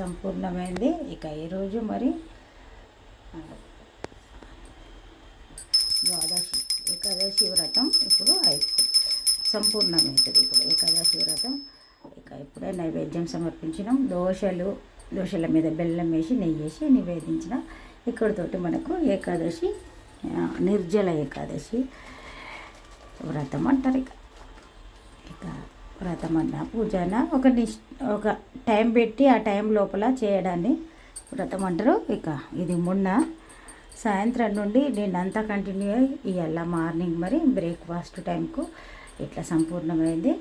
సంపూర్ణమైంది. ఇక ఈరోజు మరి ద్వాదశి ఏకాదశి వ్రతం ఇప్పుడు అయిపోతుంది సంపూర్ణమవుతుంది ఇప్పుడు ఏకాదశి వ్రతం. ఇక ఇప్పుడే నైవేద్యం సమర్పించినాం. దోశలు దోశల మీద బెల్లం వేసి నెయ్యి వేసి నివేదించిన ఇక్కడితోటి మనకు ఏకాదశి నిర్జల ఏకాదశి వ్రతం అంటారు ఇక. ఇక వ్రతం అన్న ఒక నిష్ ఒక టైం పెట్టి ఆ టైం లోపల చేయడాన్ని వ్రతం అంటారు ఇక ఇది మొన్న సాయంత్రం నుండి నేను అంతా కంటిన్యూ అయ్యి ఇవాళ మార్నింగ్ మరి బ్రేక్ఫాస్ట్ టైంకు ఇట్లా సంపూర్ణమైంది.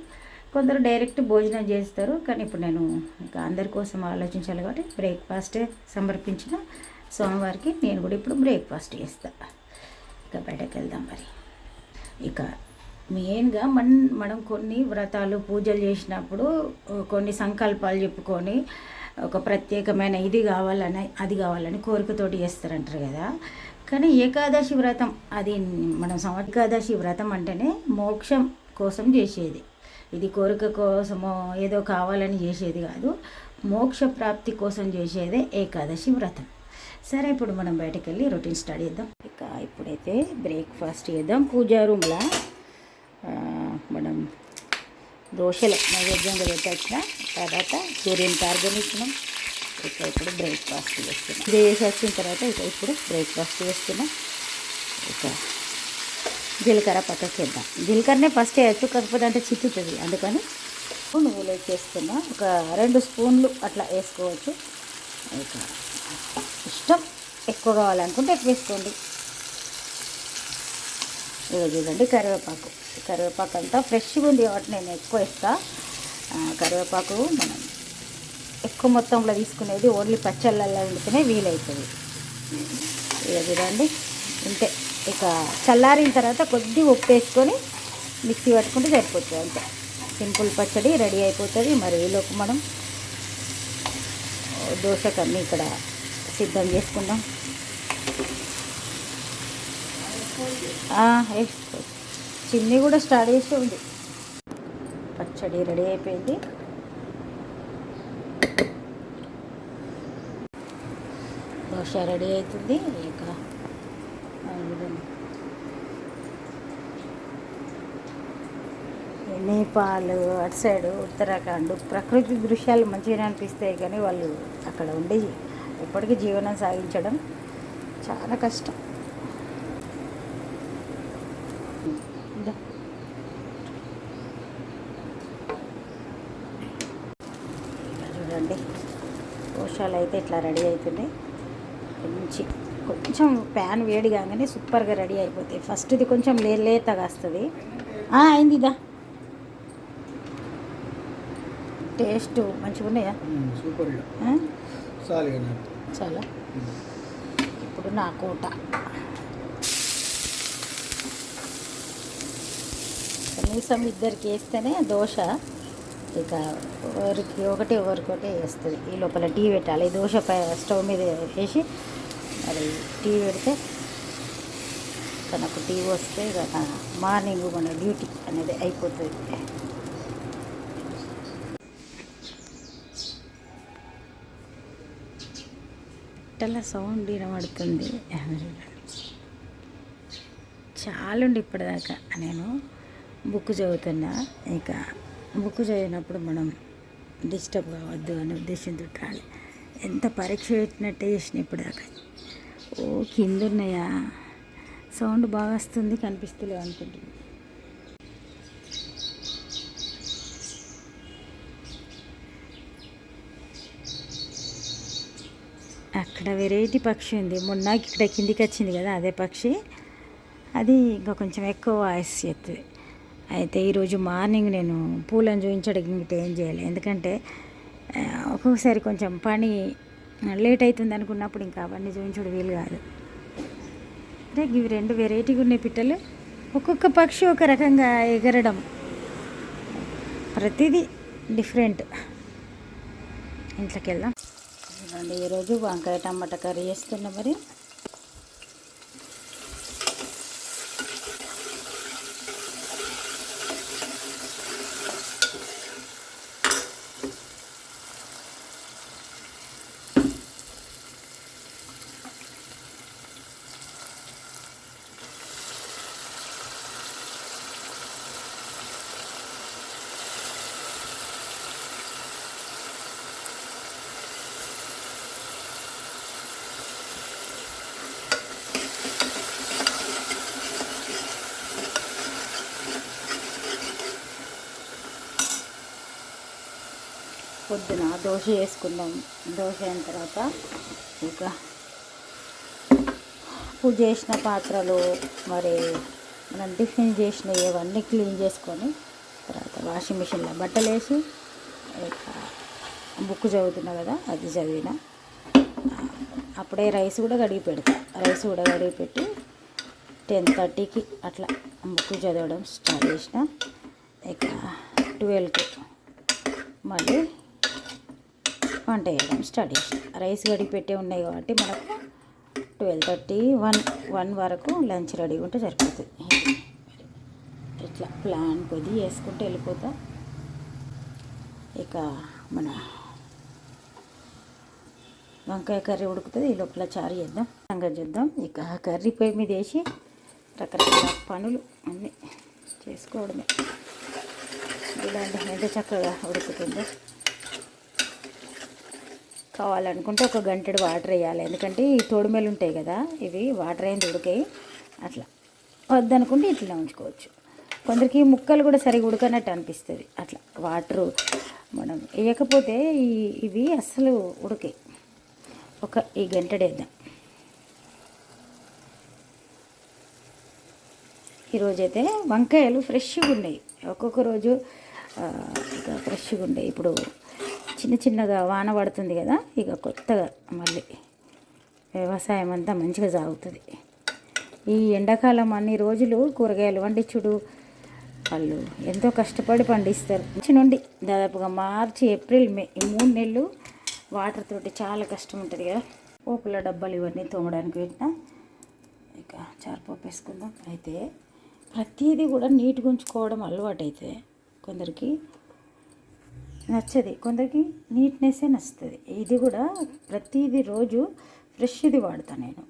కొందరు డైరెక్ట్ భోజనం చేస్తారు. కానీ ఇప్పుడు నేను ఇక అందరి కోసం ఆలోచించాలి కాబట్టి బ్రేక్ఫాస్టే సమర్పించిన సోమవారికి నేను కూడా ఇప్పుడు బ్రేక్ఫాస్ట్ చేస్తాను ఇక బయటకు వెళ్దాం మరి. ఇక మెయిన్గా మన మనం కొన్ని వ్రతాలు పూజలు చేసినప్పుడు కొన్ని సంకల్పాలు చెప్పుకొని ఒక ప్రత్యేకమైన ఇది కావాలని అది కావాలని కోరికతోటి చేస్తారంటారు కదా. కానీ ఏకాదశి వ్రతం అది మనం సంవ ఏకాదశి వ్రతం అంటేనే మోక్షం కోసం చేసేది. ఇది కోరిక కోసమో ఏదో కావాలని చేసేది కాదు. మోక్ష ప్రాప్తి కోసం చేసేదే ఏకాదశి వ్రతం. సరే ఇప్పుడు మనం బయటకు వెళ్ళి రొటీన్ స్టార్ట్ చేద్దాం. ఇక ఇప్పుడైతే బ్రేక్ఫాస్ట్ చేద్దాం పూజా రూమ్లో. మనం దోశలు నైవేద్యంగా పెట్టచ్చిన తర్వాత సూర్యుని ప్రార్థనిస్తున్నాం. ఇక ఇప్పుడు బ్రేక్ఫాస్ట్ చేస్తున్నాం. ఇది వేసి వచ్చిన తర్వాత ఇక ఇప్పుడు బ్రేక్ఫాస్ట్ చేస్తున్నాం. ఇక జీలకర్ర పక్కకి వేద్దాం. జీలకర్రనే ఫస్ట్ వేయచ్చు కాకపోతే అంటే చిక్కుతుంది అందుకని నువ్వులు వేసేస్తున్నా. ఒక రెండు స్పూన్లు అట్లా వేసుకోవచ్చు. ఇక ఇష్టం ఎక్కువ కావాలనుకుంటే ఎక్కువ వేసుకోండి. ఇక చూడండి కరివేపాకు. కరివేపాకు అంతా ఫ్రెష్గా ఉంది కాబట్టి నేను ఎక్కువ ఇస్తా కరివేపాకు మనం ఎక్కువ మొత్తంలో తీసుకునేది ఓన్లీ పచ్చళ్ళల్లో వండుకునే వీలవుతుంది. ఇక చూడండి అంతే ఇక చల్లారిన తర్వాత కొద్దిగా ఉప్పు వేసుకొని మిక్సీ పట్టుకుంటే సరిపోతుంది అంతే. సింపుల్ పచ్చడి రెడీ అయిపోతుంది. మరి ఈలోపు మనం దోశకన్నీ ఇక్కడ సిద్ధం చేసుకుందాం. చిన్ని కూడా స్టార్ట్ చేసి ఉంది. పచ్చడి రెడీ అయిపోయింది. దోశ రెడీ అవుతుంది. ఇక నేపాలు నేపాల్ అటు సైడ్ ఉత్తరాఖండ్. ప్రకృతి దృశ్యాలు మంచిగా అనిపిస్తాయి కానీ వాళ్ళు అక్కడ ఉండి ఇప్పటికీ జీవనం సాగించడం చాలా కష్టం. ఇలా చూడండి. దోషాలు అయితే ఇట్లా రెడీ అవుతున్నాయి. మంచి కొంచెం ప్యాన్ వేడి కాగానే సూపర్గా రెడీ అయిపోతాయి. ఫస్ట్ ఇది కొంచెం లే లేతగా వస్తుంది ఆ, అయింది ఇదా. టేస్ట్ మంచిగా ఉన్నాయా? సూపర్ చాలా ఇప్పుడు నా కోట. కనీసం ఇద్దరికి వేస్తేనే దోశ. ఇక ఎవరికి ఒకటి ఒకరికొకటి వేస్తుంది. ఈ లోపల టీ పెట్టాలి. దోశ పై స్టవ్ మీద వేసి మరి టీ పెడితే తనకు టీ వస్తే ఇక మార్నింగ్ మన డ్యూటీ అనేది అయిపోతుంది. పిట్టల సౌండ్ వినబడుతుంది. చాలుండి ఇప్పటిదాకా. నేను బుక్ చదువుతున్నా. ఇక బుక్ చదివినప్పుడు మనం డిస్టర్బ్ కావద్దు అనే ఉద్దేశంతో రాలి ఎంత పరీక్ష పెట్టినట్టే చేసిన ఇప్పటిదాకా. ఓ కింద ఉన్నాయా సౌండ్ బాగా వస్తుంది కనిపిస్తలేదు అనుకుంటున్నాను అక్కడ వెరైటీ పక్షి ఉంది. మొన్న ఇక్కడ కిందికి వచ్చింది కదా అదే పక్షి. అది ఇంకా కొంచెం ఎక్కువ వాయిస్ చేస్తుంది. అయితే ఈరోజు మార్నింగ్ నేను పూలను చూపించడానికి ఇంకటి ఏం చేయాలి? ఎందుకంటే ఒక్కొక్కసారి కొంచెం పని లేట్ అవుతుంది అనుకున్నప్పుడు ఇంకా అవన్నీ చూపించడం వీలు కాదు. అంటే ఇవి రెండు వెరైటీగా ఉన్నాయి పిట్టలు. ఒక్కొక్క పక్షి ఒక రకంగా ఎగరడం. ప్రతిదీ డిఫరెంట్ ఇంట్లోకి వెళ్దాం. ఈరోజు వంకాయ టమాటా కర్రీ చేస్తున్నా మరి. పొద్దున దోశ వేసుకుందాం దోశ అయిన తర్వాత ఇక పూజ చేసిన పాత్రలు మరి మనం టిఫిన్ చేసినవి ఇవన్నీ క్లీన్ చేసుకొని తర్వాత వాషింగ్ మిషన్లో బట్టలు వేసి ఇక బుక్ చదువుతున్నా కదా అది చదివిన. అప్పుడే రైస్ కూడా కడిగి పెడతా. రైస్ కూడా కడిగి పెట్టి టెన్ థర్టీకి అట్లా బుక్ చదవడం స్టార్ట్ చేసిన. ఇక ట్వెల్వ్కి మళ్ళీ వంట చేయడం స్టార్ట్ చేసిన రైస్ కడిగి పెట్టే ఉన్నాయి కాబట్టి మనకు ట్వెల్వ్ థర్టీ వన్ వన్ వరకు లంచ్ రెడీ ఉంటే సరిపోతుంది. ఇట్లా ప్లాన్ కొద్ది వేసుకుంటూ వెళ్ళిపోతా. ఇక మన వంకాయ కర్రీ ఉడుకుతుంది. ఈ లోపల చారు చేద్దాం. సంగతి చేద్దాం. ఇక కర్రీ పొయ్యి మీద వేసి రకరకాల పనులు అన్నీ చేసుకోవడమే. ఇలాంటి ఎంత చక్కగా ఉడుకుతుందో. కావాలనుకుంటే ఒక గంటడు వాటర్ వేయాలి. ఎందుకంటే ఈ తోడుమెలు ఉంటాయి కదా ఇవి వాటర్ అయింది ఉడికాయి అట్లా. వద్దనుకుంటే ఇట్లా ఉంచుకోవచ్చు. కొందరికి ముక్కలు కూడా సరిగా ఉడకనట్టు అనిపిస్తుంది. అట్లా. వాటరు మనం వేయకపోతే ఈ ఇవి అస్సలు ఉడకాయి. ఒక ఈ గంటడు వేద్దాం. ఈరోజైతే వంకాయలు ఫ్రెష్గా ఉన్నాయి. ఒక్కొక్క రోజు ఇక ఫ్రెష్గా ఉండే ఇప్పుడు చిన్న చిన్నగా వాన పడుతుంది కదా ఇక కొత్తగా మళ్ళీ వ్యవసాయం అంతా మంచిగా సాగుతుంది. ఈ ఎండాకాలం అన్ని రోజులు కూరగాయలు వండించుడు వాళ్ళు ఎంతో కష్టపడి పండిస్తారు. మంచి నుండి దాదాపుగా మార్చి ఏప్రిల్ మే ఈ మూడు నెలలు వాటర్ తోటి చాలా కష్టం ఉంటుంది కదా. పోపుల డబ్బాలు ఇవన్నీ తోమడానికి పెట్టిన ఇక చారుపోపు వేసుకుందాం. అయితే ప్రతిదీ కూడా నీట్గా ఉంచుకోవడం అలవాటు అయితే కొందరికి నచ్చది. కొందరికి నీట్నెస్సే నచ్చుతుంది. ఇది కూడా ప్రతిదీ రోజు ఫ్రెష్ది వాడతాను నేను.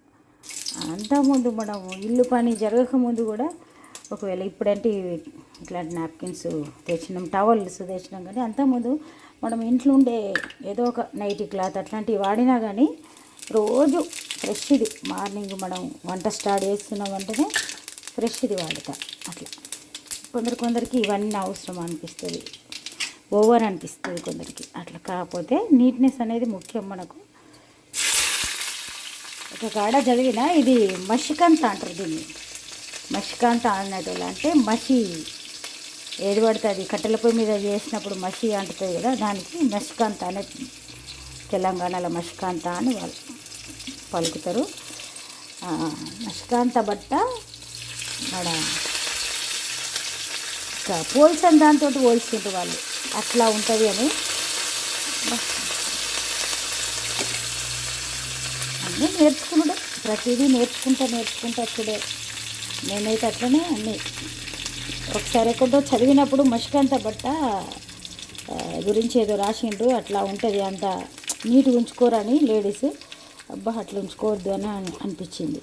అంతకుముందు మనం ఇల్లు పని జరగకముందు కూడా ఒకవేళ ఇప్పుడంటే ఇట్లాంటి నాప్కిన్స్ తెచ్చినాం టవల్స్ తెచ్చినాం కానీ అంతకుముందు మనం ఇంట్లో ఉండే ఏదో ఒక నైటీ క్లాత్ అట్లాంటివి వాడినా కానీ రోజు ఫ్రెష్ది మార్నింగ్ మనం వంట స్టార్ట్ చేస్తున్నాం వెంటనే ఫ్రెష్ది వాడతా. అట్లా. కొందరు కొందరికి ఇవన్నీ అవసరం అనిపిస్తుంది. ఓవర్ అనిపిస్తుంది కొందరికి. అట్లా కాకపోతే నీట్నెస్ అనేది ముఖ్యం మనకు. ఒక కాడ చదివిన ఇది మషికాంత అంటారు దీన్ని. మషికాంత అన్నట్టు అంటే మసి ఏది పడుతుంది కట్టెల పొయ్యి మీద చేసినప్పుడు మసి అంటుతుంది కదా దానికి మషికాంత అనే తెలంగాణలో మషికాంత అని వాళ్ళు పలుకుతారు. మషికాంత బట్ట మన ఇంకా పోల్చని దాంతో పోల్చుకుంటారు వాళ్ళు. అట్లా ఉంటుంది అని. అన్నీ నేర్చుకున్నాడు. ప్రతిదీ నేర్చుకుంటా నేర్చుకుంటా వచ్చుడే నేనైతే అట్లనే అన్నీ. ఒకసారి ఎక్కడో చదివినప్పుడు మసికంత బట్ట గురించి ఏదో రాసిండ్రు అట్లా ఉంటుంది అంత నీట్గా ఉంచుకోరని లేడీస్. అబ్బా అట్లా ఉంచుకోవద్దు అని అని- అనిపించింది.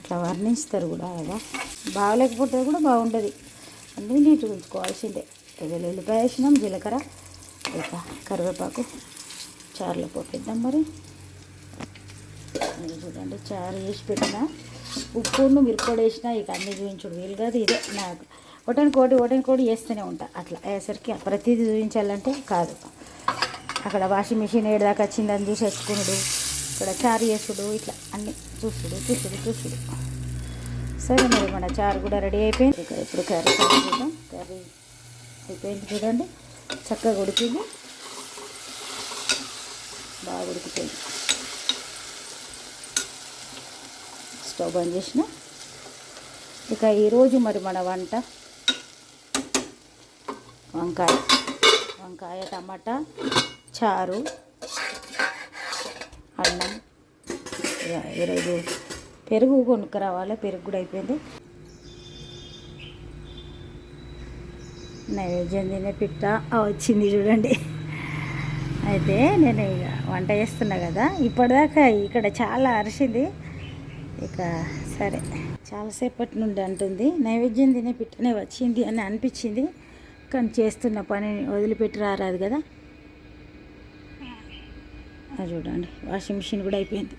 అట్లా వర్ణిస్తారు కూడా కదా బాగలేకపోతే కూడా బాగుంటుంది అన్నీ నీట్గా ఉంచుకోవాల్సిందే. ఏదో ఉల్లిపాయ వేసినాం జీలకర్ర ఇక కరివేపాకు చారులో పోపిద్దాం మరి. చూడండి చారు వేసి పెట్టిన. ఉప్పును మిరపొడి వేసినా ఇక అన్ని చూపించుడు వీలు కాదు ఇదే నాకు. ఒకటిని కోటి ఒకటిని కోటి వేస్తూనే ఉంటా అట్లా అయ్యేసరికి ప్రతిదీ చూపించాలంటే కాదు. అక్కడ వాషింగ్ మిషన్ ఏడదాకా వచ్చిందని చూసి వచ్చుకునుడు ఇక్కడ చారు చేసుడు ఇట్లా అన్ని చూసుడు చూసుడు చూసుడు. సరే మరి మన చారు కూడా రెడీ అయిపోయింది. ఇక ఇప్పుడు కర్రీ చూద్దాం. కర్రీ అయిపోయింది చూడండి. చక్కగా ఉడికింది. బాగా ఉడికిపోయింది. స్టవ్ బంద్ చేసిన. ఇక ఈరోజు మరి మన వంట వంకాయ. వంకాయ టమాటా చారు అన్నం. ఇక ఈరోజు పెరుగు కొనుక్కరావాలి పెరుగు కూడా అయిపోయింది. నైవేద్యం తినే పిట్ట వచ్చింది చూడండి. అయితే నేను ఇక వంట చేస్తున్నా కదా ఇప్పటిదాకా ఇక్కడ చాలా అరిసింది. ఇక సరే చాలాసేపటి నుండి అంటుంది నైవేద్యం తినే పిట్టనే వచ్చింది అని అనిపించింది. కానీ చేస్తున్న పని వదిలిపెట్టి రారాదు కదా. అది చూడండి వాషింగ్ మిషన్ కూడా అయిపోయింది.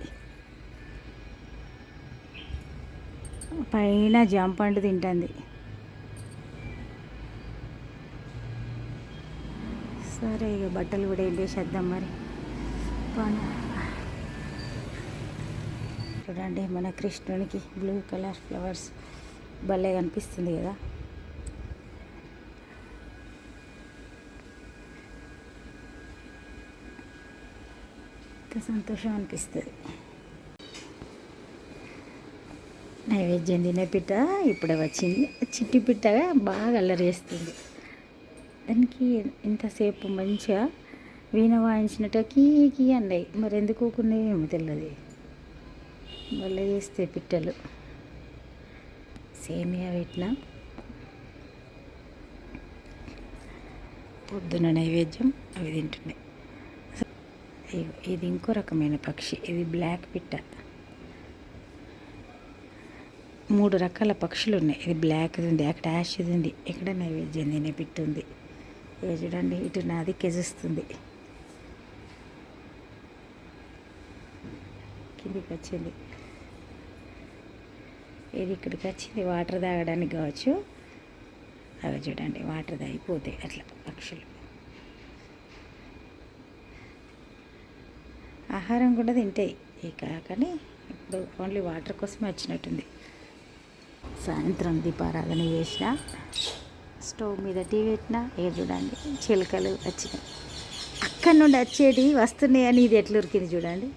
పైన జాంపండు తింటుంది. సరే ఇక బట్టలు కూడా ఏం వేసేద్దాం మరి చూడండి మన కృష్ణునికి బ్లూ కలర్ ఫ్లవర్స్ భలే కనిపిస్తుంది కదా. ఎంత సంతోషం అనిపిస్తుంది. నైవేద్యం తినే పిట్ట ఇప్పుడే వచ్చింది. చిట్టి పిట్టగా బాగా అల్లరి చేస్తుంది. దానికి ఇంతసేపు మంచిగా వీణ వాయించినట్టు కీ కీ అన్నాయి. మరి ఎందుకు ఏమో తెలియదు మళ్ళీ చేస్తే పిట్టలు. సేమియా పెట్టిన. పొద్దున నైవేద్యం అవి తింటున్నాయి. ఇది ఇంకో రకమైన పక్షి. ఇది బ్లాక్ పిట్ట. మూడు రకాల పక్షులు ఉన్నాయి. ఇది బ్లాక్ ఉంది అక్కడ యాష్ది ఉంది. ఇక్కడ నైవేద్యం తినే పిట్ట ఉంది. ఇక చూడండి ఇటు నాది కెజిస్తుంది. కిందికి వచ్చింది. ఇది ఇక్కడికి వచ్చింది వాటర్ తాగడానికి కావచ్చు. అవి చూడండి వాటర్ తాగిపోతాయి అట్లా పక్షులు. ఆహారం కూడా తింటాయి ఇక కానీ ఇప్పుడు ఓన్లీ వాటర్ కోసమే వచ్చినట్టుంది. సాయంత్రం దీపారాధన చేసిన స్టవ్ మీద టీ పెట్టిన ఇక చూడండి చిలకలు వచ్చినాయి. అక్కడి నుండి వచ్చేటి వస్తున్నాయని ఇది ఎట్లా ఉరికింది చూడండి.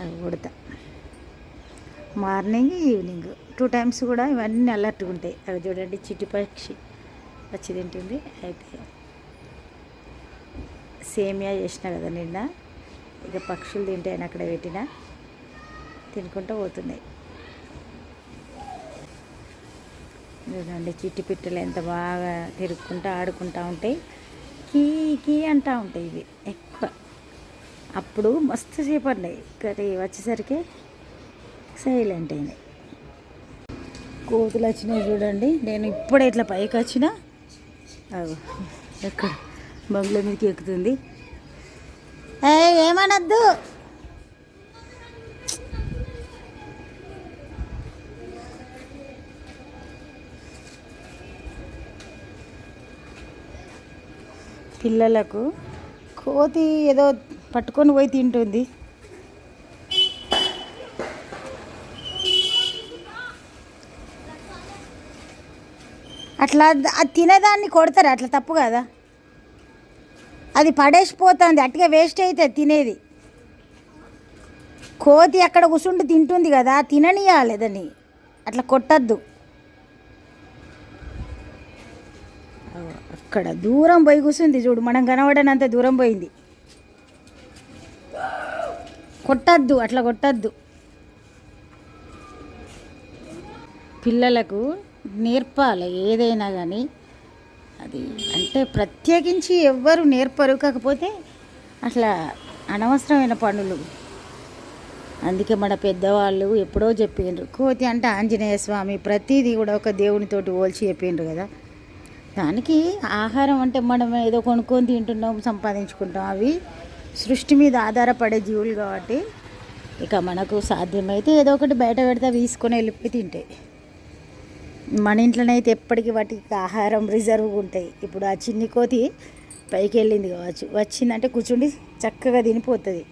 అవి Udatha. Morning evening. Two times కూడా ఇవన్నీ అలర్ట్గా ఉంటాయి. అవి చూడండి చిట్టి పక్షి వచ్చి తింటుంది. అయితే సేమియా చేసిన కదా నిన్న. ఇక పక్షులు తింటాయని అక్కడ పెట్టిన. తినుకుంటూ పోతున్నాయి. చూడండి చిట్టి పిట్టలు ఎంత బాగా తిరుక్కుంటూ ఆడుకుంటూ ఉంటాయి. కీ కీ అంటూ ఉంటాయి ఇవి ఎక్కువ. అప్పుడు మస్తు సేపు అన్నాయి కానీ వచ్చేసరికి సైలెంట్ అయినాయి. కోతులు వచ్చినాయి చూడండి. నేను ఇప్పుడే ఇట్లా పైకి వచ్చిన. ఎక్కడ? బంగ్లా మీదకి ఎక్కుతుంది. ఏ ఏమనద్దు? పిల్లలకు కోతి ఏదో పట్టుకొని పోయి తింటుంది. అట్లా అది తినేదాన్ని కొడతారు అట్లా తప్పు కదా? అది పడేసిపోతుంది అట్టిగా వేస్ట్ అయితే తినేది. కోతి అక్కడ కూర్చుండి తింటుంది కదా తిననియాలి దాన్ని. అట్లా కొట్టద్దు. అక్కడ దూరం పోయి కూర్చుంది చూడు మనం కనబడనంత దూరం పోయింది. కొట్టద్దు అట్లా కొట్టద్దు. పిల్లలకు నేర్పాలి ఏదైనా కానీ అది అంటే ప్రత్యేకించి ఎవ్వరు నేర్పరు కాకపోతే అట్లా అనవసరమైన పనులు. అందుకే మన పెద్దవాళ్ళు ఎప్పుడో చెప్పిండ్రు కోతి అంటే ఆంజనేయ స్వామి ప్రతిదీ కూడా ఒక దేవునితోటి పోల్చి చెప్పిండ్రు కదా. దానికి ఆహారం అంటే మనం ఏదో కొనుక్కొని తింటున్నాం సంపాదించుకుంటాం. అవి సృష్టి మీద ఆధారపడే జీవులు కాబట్టి ఇక మనకు సాధ్యమైతే ఏదో ఒకటి బయట పెడితే తీసుకొని వెళ్ళిపోయి తింటాయి మన ఇంట్లోనైతే ఎప్పటికీ వాటికి ఆహారం రిజర్వ్ ఉంటాయి. ఇప్పుడు ఆ చిన్ని కోతి పైకి వెళ్ళింది కావచ్చు. వచ్చిందంటే కూర్చుండి చక్కగా తినిపోతుంది.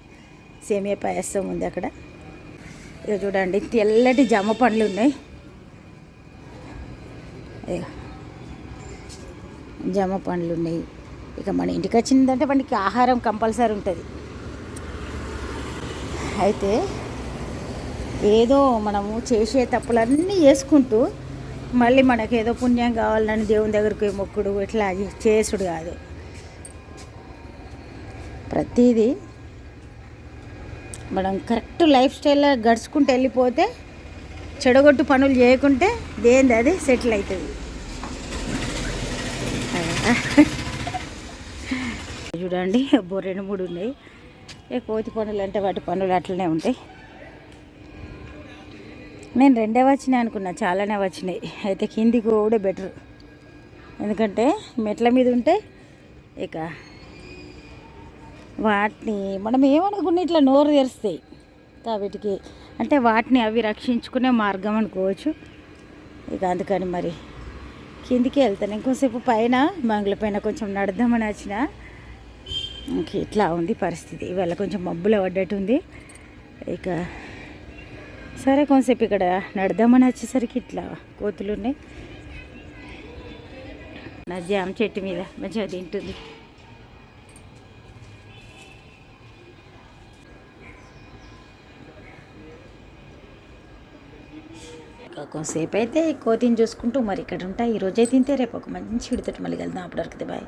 సేమియా పాయసం ఉంది అక్కడ. ఇక చూడండి తెల్లటి జామ పండ్లు ఉన్నాయి. ఇక జామ పండ్లు ఉన్నాయి. ఇక మన ఇంటికి వచ్చిందంటే మనకి ఆహారం కంపల్సరీ ఉంటుంది. అయితే ఏదో మనము చేసే తప్పులన్నీ చేసుకుంటూ మళ్ళీ మనకు ఏదో పుణ్యం కావాలని దేవుని దగ్గరికి పోయి మొక్కుడు ఇట్లా చేసుడు కాదు. ప్రతిదీ మనం కరెక్ట్ లైఫ్ స్టైల్లో గడుచుకుంటూ వెళ్ళిపోతే చెడగొట్టు పనులు చేయకుంటే దేనిది అది సెటిల్ అవుతుంది. చూడండి అబ్బో రెండు మూడు ఉన్నాయి. ఏ కోతి పనులు అంటే వాటి పనులు అట్లనే ఉంటాయి. నేను రెండే వచ్చినాయి అనుకున్నా చాలానే వచ్చినాయి. అయితే కిందికి కూడా బెటర్ ఎందుకంటే మెట్ల మీద ఉంటే ఇక వాటిని మనం ఏమనుకున్న ఇట్లా నోరు తెరుస్తాయి. వీటికి అంటే వాటిని అవి రక్షించుకునే మార్గం అనుకోవచ్చు. ఇక అందుకని మరి కిందికి వెళ్తాను ఇంకోసేపు పైన మంగళ పైన కొంచెం నడదామని వచ్చిన. ఇంక ఇట్లా ఉంది పరిస్థితి. ఇవాళ కొంచెం మబ్బులు పడ్డట్టుంది ఇక సరే కొంతసేపు ఇక్కడ నడదామని వచ్చేసరికి ఇట్లా కోతులు ఉన్నాయి. నా జామ చెట్టు మీద మంచిగా తింటుంది. కొంతసేపు అయితే కోతిని చూసుకుంటూ మరి ఇక్కడ ఉంటాయి ఈ తింటే రేపు ఒక మంచి విడతట్టు మళ్ళీ వెళ్దాం అప్పటివరకు బాయ్.